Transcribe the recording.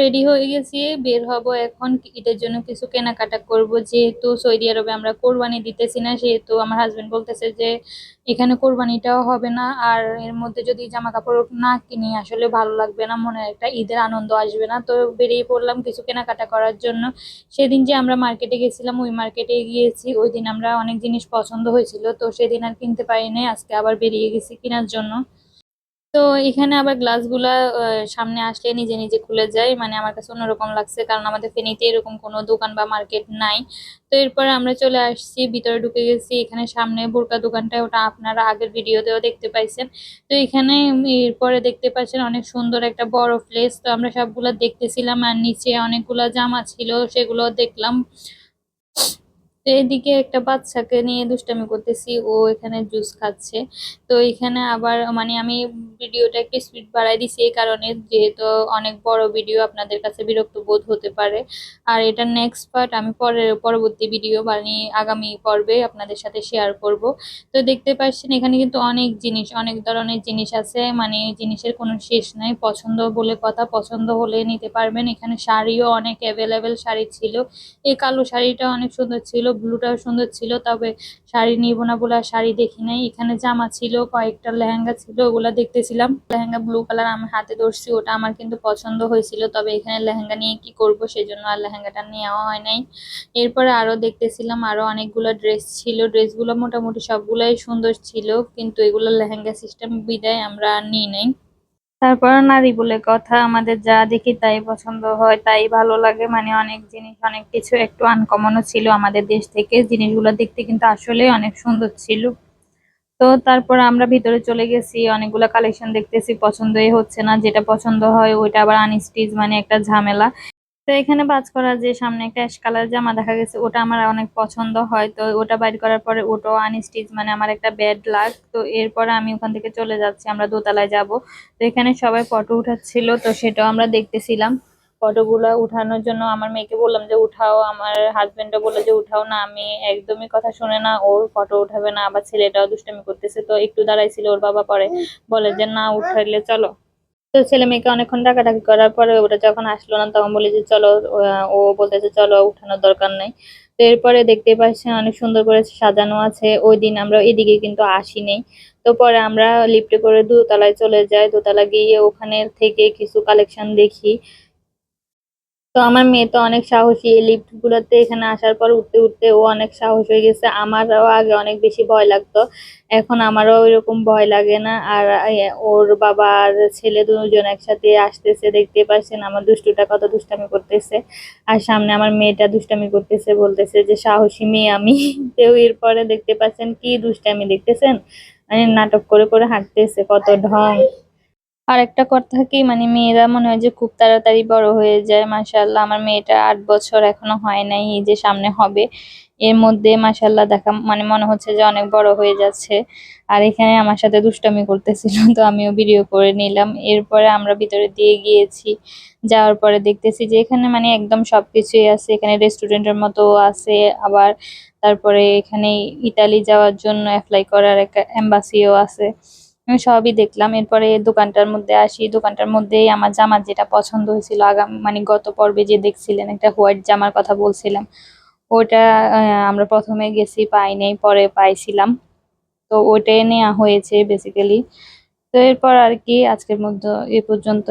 Ready হয়ে গেছি, বের হব এখন। ঈদের জন্য কিছু কেনাকাটা করব, যেহেতু সৌদি আরবে আমরা কোরবানি দিতেছি না, সেহেতু আমার হাজবেন্ড বলতেছে যে এখানে কোরবানিটাও হবে না। আর এর মধ্যে যদি জামা কাপড় না কিনি, আসলে ভালো লাগবে না, মনে একটা ঈদের আনন্দ আসবে না। তো বেরিয়ে পড়লাম কিছু কেনাকাটা করার জন্য। সেদিন যে আমরা মার্কেটে গেছিলাম, ওই মার্কেটে গিয়েছি। ওই দিন আমরা অনেক জিনিস পছন্দ হয়েছিল, তো সেদিন আর কিনতে পারিনি আজকে আবার বেরিয়ে গেছি কেনার জন্য। তো এখানে আবার গ্লাসগুলা সামনে আসলে নিজে নিজে খুলে যায়। মানে আমার কাছে অন্যরকম লাগছে, কারণ আমাদের ফেনীতে এরকম কোনো দোকান বা মার্কেট নাই। তো এরপরে আমরা চলে আসছি, ভিতরে ঢুকে গেছি। এখানে সামনে বোরকা দোকানটা, ওটা আপনারা আগের ভিডিওতেও দেখতে পাইছেন। তো এখানে এরপরে দেখতে পাচ্ছেন অনেক সুন্দর একটা বড় প্লেস তো আমরা সবগুলা দেখতেছিলাম, আর নিচে অনেকগুলা জামা ছিল, সেগুলো দেখলাম। এদিকে একটা বাচ্চাকে নিয়ে দুষ্টামি করতেছি, ও এখানে জুস খাচ্ছে। তো এখানে আবার মানে আমি ভিডিওটা একটু স্পিড বাড়াই দিছি, এই কারণে যেহেতু অনেক বড় ভিডিও আপনাদের কাছে বিরক্ত বোধ হতে পারে। আর এটা নেক্সট পার্ট আমি পরের, পরবর্তী ভিডিও বানিয়ে আগামী পর্বে আপনাদের সাথে শেয়ার করব। তো দেখতে পাচ্ছেন, এখানে কিন্তু অনেক জিনিস, অনেক ধরনের জিনিস আছে। মানে জিনিসের কোনো শেষ নাই। পছন্দ বলে কথা, পছন্দ হলে নিতে পারবেন। এখানে শাড়িও অনেক অ্যাভেলেবেল শাড়ি ছিল। এই কালো শাড়িটা অনেক সুন্দর ছিল। ব্লুটাও সুন্দর ছিল, তবে শাড়ি নিব না বলে আর শাড়ি দেখি নাই। এখানে জামা ছিল, কয়েকটা লেহেঙ্গা ছিল, ওগুলা দেখতেছিলাম। লেহেঙ্গা ব্লু কালার আমি হাতে ধরছি, ওটা আমার কিন্তু পছন্দ হয়েছিল, তবে এখানে লেহেঙ্গা নিয়ে কি করব সেজন্য আর লেহেঙ্গাটা নেওয়া হয় নাই। এরপরে আরও দেখতেছিলাম, আরও অনেকগুলো ড্রেস ছিল, ড্রেসগুলো মোটামুটি সবগুলাই সুন্দর ছিল, কিন্তু এগুলো লেহেঙ্গা সিস্টেম বিদায় আমরা নিই নাই। তারপর নারী বলে কথা, আমাদের যা দেখি তাই পছন্দ হয়, তাই ভালো লাগে। মানে অনেক জিনিস, অনেক কিছু একটু আনকমনও ছিল আমাদের দেশ থেকে। জিনিসগুলো দেখতে কিন্তু আসলে অনেক সুন্দর ছিল। তো তারপর আমরা ভিতরে চলে গেছি, অনেকগুলো কালেকশন দেখতেছি, পছন্দই হচ্ছে না, যেটা পছন্দ হয় ওইটা আবার আনস্টিচ মানে একটা ঝামেলা। তো এখানে বাজ করা যে সামনে একটা অ্যাশ কালার জামা দেখা গেছে, ওটা আমার অনেক পছন্দ হয়। তো ওটা বাইর করার পরে ওটাও আনস্টিচ মানে আমার একটা ব্যাড লাগ তো এরপরে আমি ওখান থেকে চলে যাচ্ছি, আমরা দোতলায় যাব। তো এখানে সবাই ফটো উঠাচ্ছিল, তো সেটাও আমরা দেখতেছিলাম। ফটোগুলো উঠানোর জন্য আমার মেয়েকে বললাম যে, উঠাও। আমার হাজবেন্ডও বলল যে, উঠাও না, আমি একদমই কথা শুনে না, ওর ফটো উঠাবে না, আবার ছেলেটাও দুষ্টামি করতেছে। তো একটু দাঁড়াইছিল ওর বাবা পরে। বলে যে, না, উঠাইলে চলো। তো ছেলে মেয়েকে অনেকক্ষণ ডাকাডাকি করার পরে ওটা যখন আসলো না, তখন বলি যে, চলো ও বলতেছে, চলো, উঠানোর দরকার নাই। তো এরপরে দেখতে পাচ্ছি অনেক সুন্দর করে সাজানো আছে। ওই দিন আমরা এদিকে কিন্তু আসি নেই তো পরে আমরা লিফটে করে দোতলায় চলে যাই। দোতলা গিয়ে ওখানে থেকে কিছু কালেকশন দেখি। তো আমার মেয়ে তো অনেক সাহসী। এই লিফট গুলোতে এখানে আসার পর উঠতে উঠতে ও অনেক সাহস হয়ে গেছে। আমারও আগে অনেক বেশি ভয় লাগতো। এখন আমারও ওইরকম ভয় লাগে না। আর ওর বাবা আর ছেলে দুজন একসাথে আসতেছে, দেখতে পাচ্ছেন আমার দুষ্টুটা কত দুষ্টামি করতেছে। আর সামনে আমার মেয়েটা দুষ্টামি করতেছে, বলতেছে যে, সাহসী মেয়ে আমি। তো এরপরে দেখতে পাচ্ছেন কি দুষ্টামি, দেখতেছেন? মানে নাটক করে করে হাঁটতেছে, কত ঢং। আর একটা কথা কি মানে মেয়েরা মনে হয় যে খুব তাড়াতাড়ি বড় হয়ে যায়, মাশাআল্লাহ। আমার মেয়েটা আট বছর এখনও হয় নাই, এই যে সামনে হবে। এর মধ্যে মাশাআল্লাহ দেখা মানে মনে হচ্ছে যে অনেক বড় হয়ে যাচ্ছে। আর এখানে আমার সাথে দুষ্টামি করতেছিল, তো আমিও ভিডিও করে নিলাম। এরপরে আমরা ভিতরে দিয়ে গিয়েছি। যাওয়ার পরে দেখতেছি যে এখানে মানে একদম সবকিছুই আছে। এখানে রেস্টুরেন্টের মতো আছে, আবার তারপরে এখানে ইতালি যাওয়ার জন্য অ্যাপ্লাই করার একটা এম্বাসিও আছে। আমি সবই দেখলাম। এরপরে দোকানটার মধ্যে আসি। দোকানটার মধ্যেই আমার জামার যেটা পছন্দ হয়েছিল, আগাম মানে গত পর্বে যে দেখছিলেন, একটা হোয়াইট জামার কথা বলছিলাম। ওটা আমরা প্রথমে গেছি, পাই নাই, পরে পাইছিলাম। তো ওটাই নেওয়া হয়েছে বেসিক্যালি তো এরপর আর কি, আজকের মধ্যে এ পর্যন্ত